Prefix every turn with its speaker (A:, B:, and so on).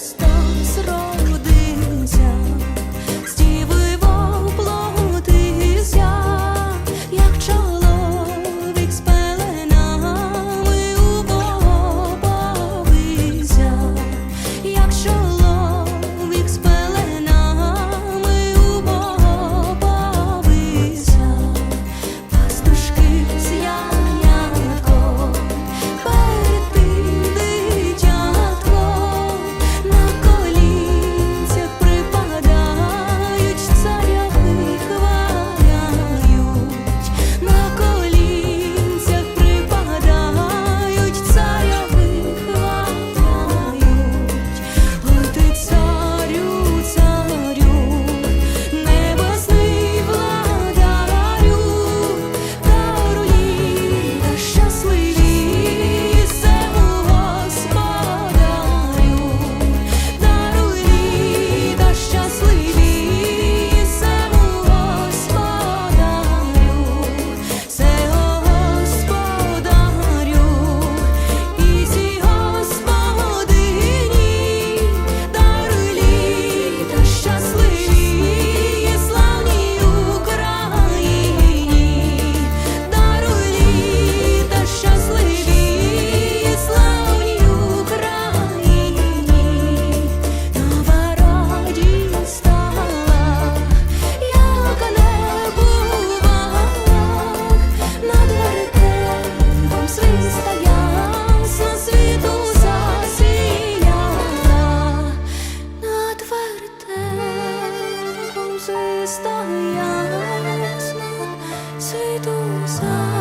A: Христос родився, Tu